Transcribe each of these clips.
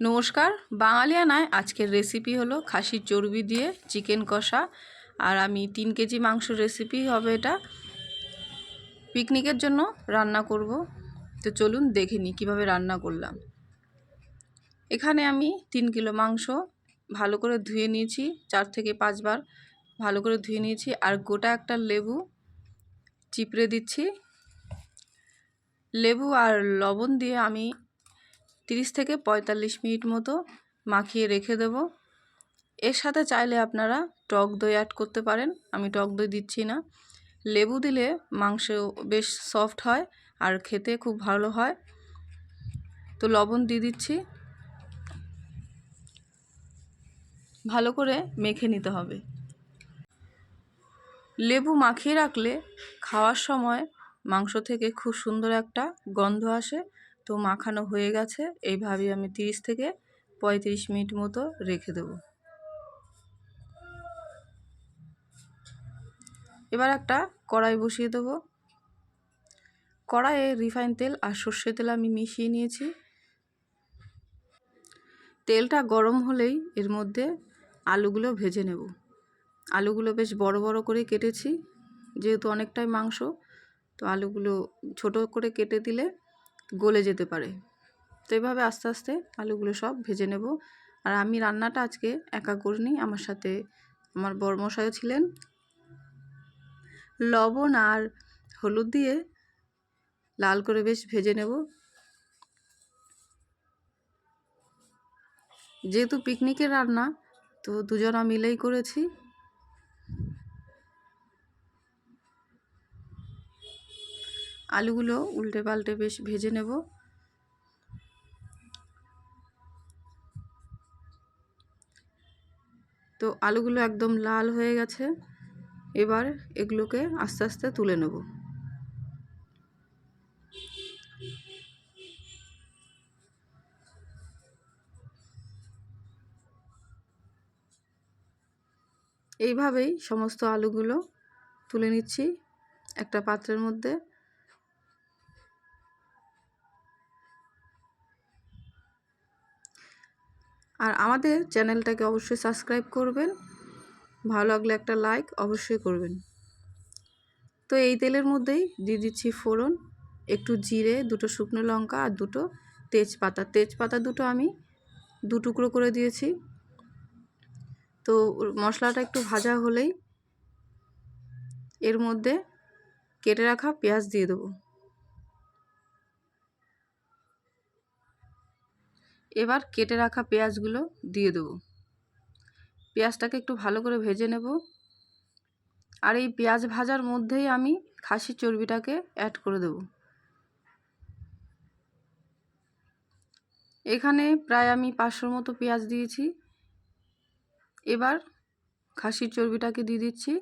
নমস্কার, বাঙালিয়ানায় আজকের রেসিপি হলো খাসির চর্বি দিয়ে চিকেন কষা। আর আমি তিন কেজি মাংস রেসিপি হবে এটা। পিকনিকের জন্য রান্না করব। তো চলুন দেখে নিই কীভাবে রান্না করলাম। এখানে আমি তিন কিলো মাংস ভালো করে ধুয়ে নিয়েছি, চার থেকে পাঁচবার ভালো করে ধুয়ে নিয়েছি। আর গোটা একটা লেবু চিপড়ে দিচ্ছি। লেবু আর লবণ দিয়ে আমি তিরিশ থেকে পঁয়তাল্লিশ মিনিট মতো মাখিয়ে রেখে দেব। এর সাথে চাইলে আপনারা টক দই অ্যাড করতে পারেন, আমি টক দই দিচ্ছি না। লেবু দিলে মাংস বেশ সফট হয় আর খেতে খুব ভালো হয়। তো লবণ দিয়ে দিচ্ছি। ভালো করে মেখে নিতে হবে। লেবু মাখিয়ে রাখলে খাওয়ার সময় মাংস থেকে খুব সুন্দর একটা গন্ধ আসে তো মাখানো হয়ে গেছে। এইভাবে আমি তিরিশ থেকে পঁয়ত্রিশ মিনিট মতো রেখে দেব। এবার একটা কড়াই বসিয়ে দেবো। কড়াইয়ে রিফাইন তেল আর সর্ষে তেল আমি মিশিয়ে নিয়েছি। তেলটা গরম হলেই এর মধ্যে আলুগুলো ভেজে নেব। আলুগুলো বেশ বড় বড় করে কেটেছি, যেহেতু অনেকটাই মাংস, তো আলুগুলো ছোট করে কেটে দিলে গলে যেতে পারে। তো এভাবে আস্তে আস্তে আলুগুলো সব ভেজে নেব। আর আমি রান্নাটা আজকে একা করিনি, আমার সাথে আমার বরমশাইও ছিলেন। লবণ আর হলুদ দিয়ে লাল করে বেশ ভেজে নেব। যেহেতু পিকনিকের রান্না, তো দুজনা মিলেই করেছি। আলুগুলো উল্টে পাল্টে বেশ ভেজে নেব। তো আলুগুলো একদম লাল হয়ে গেছে। এবার এগুলোকে আস্তে আস্তে তুলে নেব। এইভাবেই সমস্ত আলুগুলো তুলে নিচ্ছি একটা পাত্রের মধ্যে। আর আমাদের চ্যানেলটাকে অবশ্যই সাবস্ক্রাইব করবেন। ভালো লাগলে একটা লাইক অবশ্যই করবেন। তো এই তেলের মধ্যেই দিয়ে দিচ্ছি ফোড়ন, একটু জিরে, দুটো শুকনো লঙ্কা আর দুটো তেজপাতা। তেজপাতা দুটো আমি দু টুকরো করে দিয়েছি। তো মশলাটা একটু ভাজা হলেই এর মধ্যে কেটে রাখা পেঁয়াজ দিয়ে দেবো। এবার কেটে রাখা পেঁয়াজগুলো দিয়ে দেবো। পেঁয়াজটাকে একটু ভালো করে ভেজে নেব। আর এই পেঁয়াজ ভাজার মধ্যেই আমি খাসির চর্বিটাকে অ্যাড করে দেব। এখানে প্রায় আমি পাঁচশোর মতো পেঁয়াজ দিয়েছি। এবার খাসির চর্বিটাকে দিয়ে দিচ্ছি।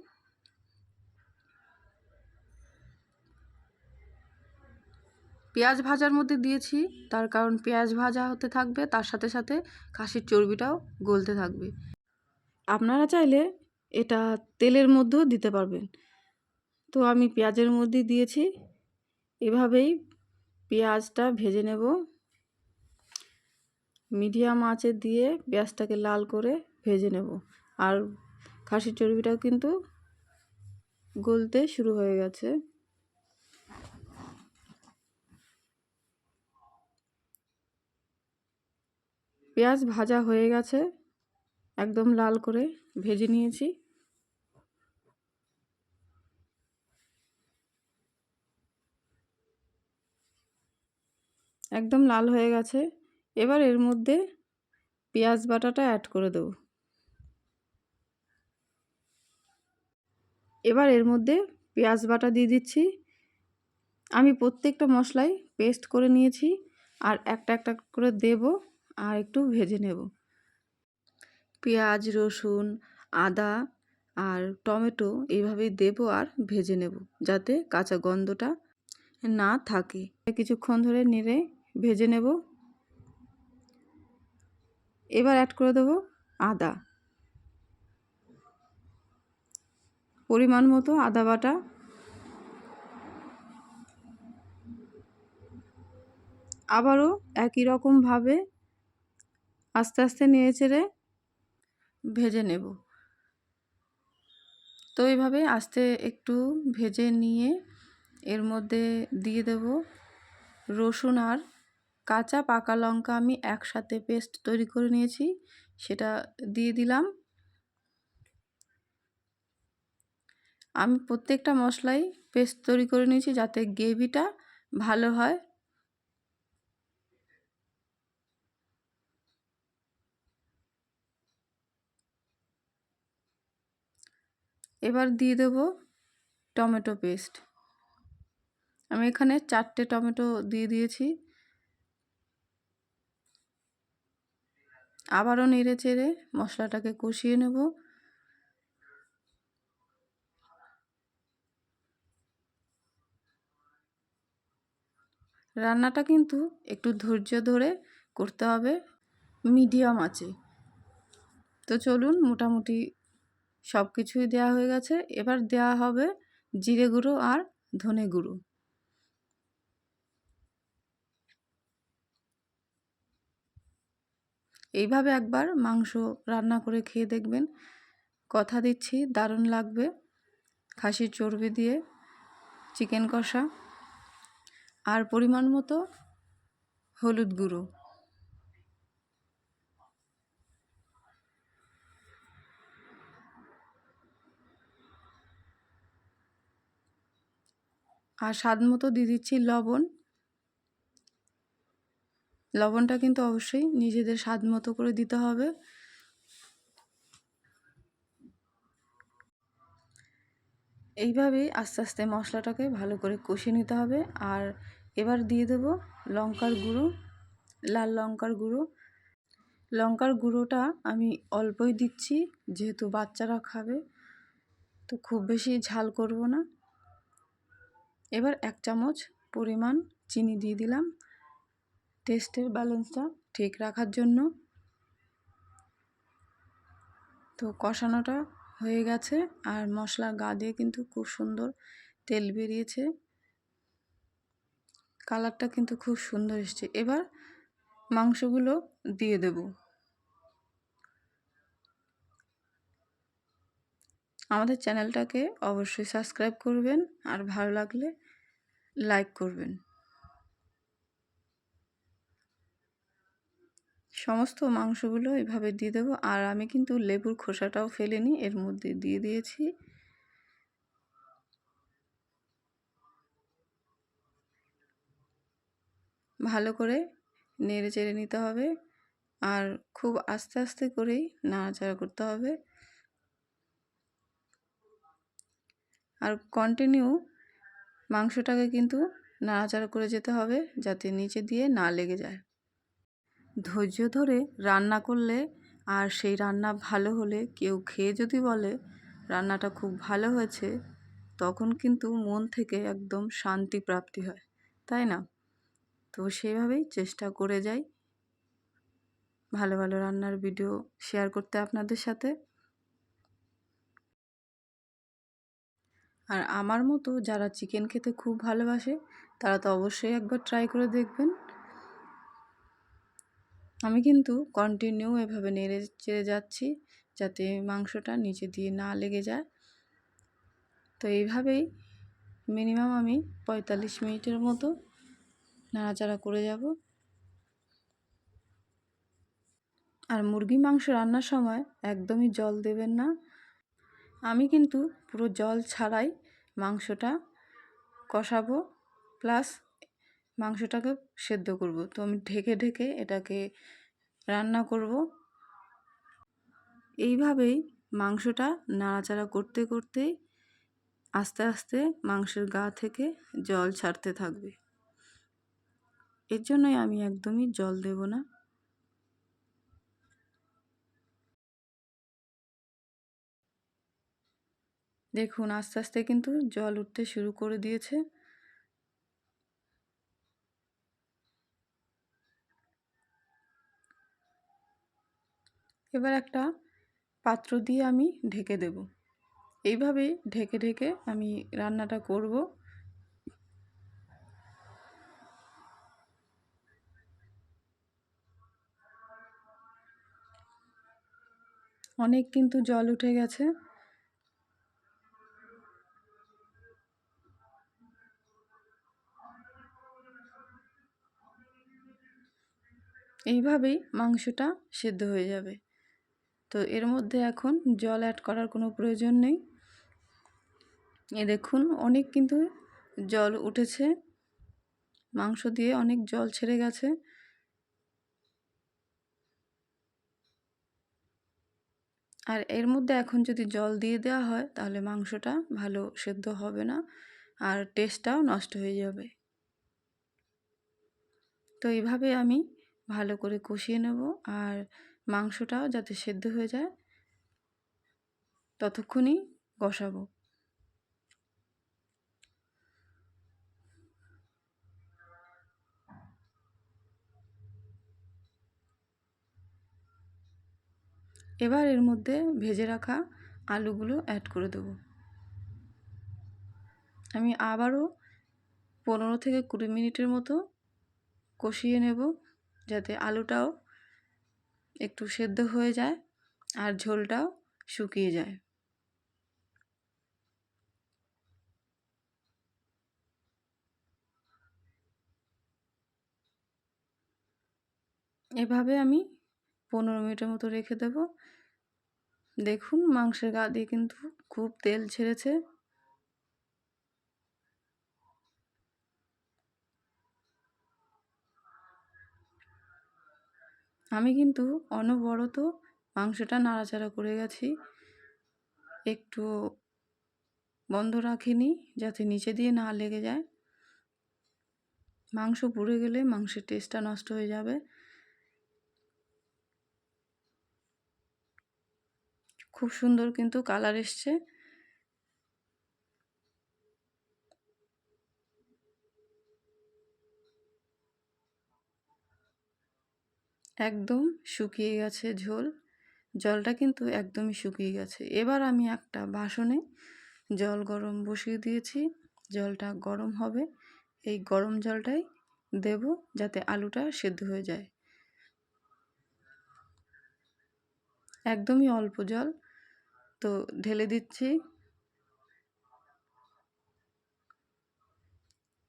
পেঁয়াজ ভাজার মধ্যে দিয়েছি। তার কারণ পেঁয়াজ ভাজা হতে থাকবে, তার সাথে সাথে খাসির চর্বিটাও গলতে থাকবে। আপনারা চাইলে এটা তেলের মধ্যেও দিতে পারবেন। তো আমি পেঁয়াজের মধ্যে দিয়েছি। এভাবেই পেঁয়াজটা ভেজে নেব। মিডিয়াম আঁচে দিয়ে পেঁয়াজটাকে লাল করে ভেজে নেব। আর খাসির চর্বিটাও কিন্তু গলতে শুরু হয়ে গেছে। পেঁয়াজ ভাজা হয়ে গেছে, একদম লাল করে ভেজে নিয়েছি। একদম লাল হয়ে গেছে, এবার এর মধ্যে পেঁয়াজ বাটাটা অ্যাড করে দেব। এবার এর মধ্যে পেঁয়াজ বাটা দিয়ে দিচ্ছি। আমি প্রত্যেকটা মশলাই পেস্ট করে নিয়েছি আর একটা একটা করে দেব। আর একটু ভেজে নেব। পেঁয়াজ, রসুন, আদা আর টমেটো এইভাবেই দেব আর ভেজে নেব যাতে কাঁচা গন্ধটা না থাকে। কিছুক্ষণ ধরে নেড়ে ভেজে নেব। এবার অ্যাড করে দেব আদা। পরিমাণ মতো আদা বাটা। আবারও একই রকমভাবে আস্তে আস্তে নিয়ে চেড়ে ভেজে নেব। তো এইভাবে আস্তে একটু ভেজে নিয়ে এর মধ্যে দিয়ে দেব রসুন আর কাঁচা পাকা লঙ্কা আমি একসাথে পেস্ট তৈরি করে নিয়েছি, সেটা দিয়ে দিলাম। আমি প্রত্যেকটা মশলাই পেস্ট তৈরি করে নিয়েছি যাতে গ্রেভিটা ভালো হয়। এবার দিয়ে দেব টমেটো পেস্ট। আমি এখানে চারটে টমেটো দিয়ে দিয়েছি। আবারও নেড়ে চেড়ে মশলাটাকে কষিয়ে নেব। রান্নাটা কিন্তু একটু ধৈর্য ধরে করতে হবে, মিডিয়াম আছে তো চলুন মোটামুটি সব কিছুই দেওয়া হয়ে গেছে। এবার দেওয়া হবে জিরে গুঁড়ো আর ধনে গুঁড়ো। এইভাবে একবার মাংস রান্না করে খেয়ে দেখবেন। কথা দিচ্ছি, দারুণ লাগবে। খাসির চর্বি দিয়ে চিকেন কষা। আর পরিমাণ মতো হলুদ গুঁড়ো। আর স্বাদ মতো দিয়ে দিচ্ছি লবণ। লবণটা কিন্তু অবশ্যই নিজেদের স্বাদ মতো করে দিতে হবে। এইভাবেই আস্তে আস্তে মশলাটাকে ভালো করে কষিয়ে নিতে হবে। আর এবার দিয়ে দেব লঙ্কার গুঁড়ো, লাল লঙ্কার গুঁড়ো। লঙ্কার গুঁড়োটা আমি অল্পই দিচ্ছি, যেহেতু বাচ্চারা খাবে। তো খুব বেশি ঝাল করব না। এবার এক চামচ পরিমাণ চিনি দিয়ে দিলাম। টেস্টের ব্যালেন্সটা ঠিক রাখার জন্য। তো কষানোটা হয়ে গেছে আর মশলা গা দিয়ে কিন্তু খুব সুন্দর তেল বেরিয়েছে। কালারটা কিন্তু খুব সুন্দর এসছে। এবার মাংসগুলো দিয়ে দেব। আমাদের চ্যানেলটাকে অবশ্যই সাবস্ক্রাইব করবেন, আর ভালো লাগলে লাইক করবেন। সমস্ত মাংসগুলো এভাবে দিয়ে দেবো, আর আমি কিন্তু লেবুর খোসাটাও ফেলিনি, এর মধ্যে দিয়ে দিয়েছি। ভালো করে নেড়ে চেড়ে নিতে হবে, আর খুব আস্তে আস্তে করেই নাড়াচাড়া করতে হবে। আর কন্টিনিউ মাংসটাকে কিন্তু নাড়াচাড়া করে যেতে হবে যাতে নিচে দিয়ে না লেগে যায়। ধৈর্য ধরে রান্না করলে আর সেই রান্না ভালো হলে কেউ খেয়ে যদি বলে রান্নাটা খুব ভালো হয়েছে, তখন কিন্তু মন থেকে একদম শান্তি প্রাপ্তি হয়, তাই না? তো সেভাবেই চেষ্টা করে যাই। ভালো ভালো রান্নার ভিডিও শেয়ার করতে আপনাদের সাথে। আর আমার মতো যারা চিকেন খেতে খুব ভালোবাসে, তারা তো অবশ্যই একবার ট্রাই করে দেখবেন। আমি কিন্তু কন্টিনিউ এভাবে নেড়ে চেড়ে যাচ্ছি যাতে মাংসটা নিচে দিয়ে না লেগে যায়। তো এইভাবেই মিনিমাম আমি পঁয়তাল্লিশ মিনিটের মতো নাড়াচাড়া করে যাব। আর মুরগি মাংস রান্নার সময় একদমই জল দেবেন না। আমি কিন্তু পুরো জল ছাড়াই মাংসটা কষাবো, প্লাস মাংসটাকে সেদ্ধ করব। তো আমি ঢেকে ঢেকে এটাকে রান্না করব। এইভাবেই মাংসটা নাড়াচাড়া করতে করতে আস্তে আস্তে মাংসের গা থেকে জল ছাড়তে থাকবে। এর জন্যই আমি একদমই জল দেব না। দেখুন, আস্তে আস্তে কিন্তু জল উঠতে শুরু করে দিয়েছে। এবার একটা পাত্র দিয়ে আমি ঢেকে দেব। এইভাবেই ঢেকে ঢেকে আমি রান্নাটা করব। অনেক কিন্তু জল উঠে গেছে। এইভাবেই মাংসটা সেদ্ধ হয়ে যাবে। তো এর মধ্যে এখন জল অ্যাড করার কোনো প্রয়োজন নেই। এ দেখুন, অনেক কিন্তু জল উঠেছে। মাংস দিয়ে অনেক জল ছেড়ে গেছে। আর এর মধ্যে এখন যদি জল দিয়ে দেওয়া হয়, তাহলে মাংসটা ভালো সেদ্ধ হবে না আর টেস্টটাও নষ্ট হয়ে যাবে। তো এইভাবে আমি ভালো করে কষিয়ে নেব আর মাংসটাও যাতে সেদ্ধ হয়ে যায়, ততক্ষণই কষাবো। এবার এর মধ্যে ভেজে রাখা আলুগুলো অ্যাড করে দেবো। আমি আবারও পনেরো থেকে কুড়ি মিনিটের মতো কষিয়ে নেব। যাতে আলুটাও একটু সেদ্ধ হয়ে যায় আর ঝোলটাও শুকিয়ে যায়। এভাবে আমি পনেরো মিনিটের মতো রেখে দেব। দেখুন মাংসের গা দিয়ে কিন্তু খুব তেল ছেড়েছে। আমি কিন্তু অনবরত মাংসটা নাড়াচাড়া করে গেছি। একটু বন্ধ রাখিনি যাতে নিচে দিয়ে না লেগে যায়। মাংস পুড়ে গেলে মাংসের টেস্টটা নষ্ট হয়ে যাবে। খুব সুন্দর কিন্তু কালার এসছে। একদম শুকিয়ে গেছে ঝোল। জলটা কিন্তু একদমই শুকিয়ে গেছে। এবার আমি একটা বাসনে জল গরম বসিয়ে দিয়েছি। জলটা গরম হবে। এই গরম জলটাই দেব যাতে আলুটা সেদ্ধ হয়ে যায়। একদমই অল্প জল। তো ঢেলে দিচ্ছি।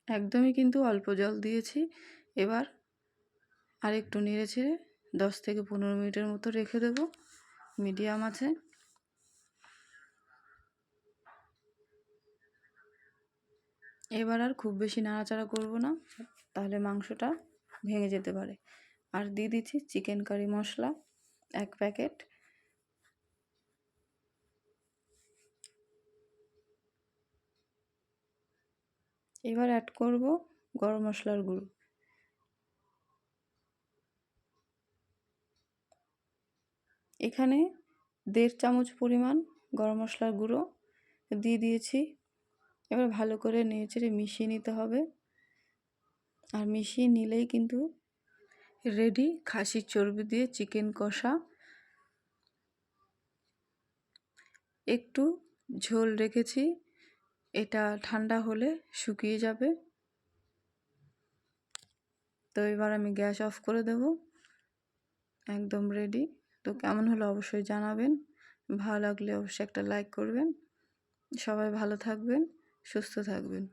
একদমই কিন্তু অল্প জল দিয়েছি। এবার আর একটু নেড়ে ছেড়ে দশ থেকে পনেরো মিনিটের মতো রেখে দেব, মিডিয়াম আছে। এবার আর খুব বেশি নাড়াচাড়া করব না, তাহলে মাংসটা ভেঙে যেতে পারে। আর দিয়ে দিচ্ছি চিকেন কারি মশলা, এক প্যাকেট। এবার অ্যাড করব গরম মশলার গুঁড়ো। এখানে দেড় চামচ পরিমাণ গরম মশলার গুঁড়ো দিয়ে দিয়েছি। এবার ভালো করে নেড়েচেড়ে মিশিয়ে নিতে হবে। আর মিশিয়ে নিলেই কিন্তু রেডি খাসির চর্বি দিয়ে চিকেন কষা। একটু ঝোল রেখেছি, এটা ঠান্ডা হলে শুকিয়ে যাবে। তো এবার আমি গ্যাস অফ করে দেব, একদম রেডি। তো কেমন হলো অবশ্যই জানাবেন। ভালো লাগলে অবশ্যই একটা লাইক করবেন। সবাই ভালো থাকবেন, সুস্থ থাকবেন।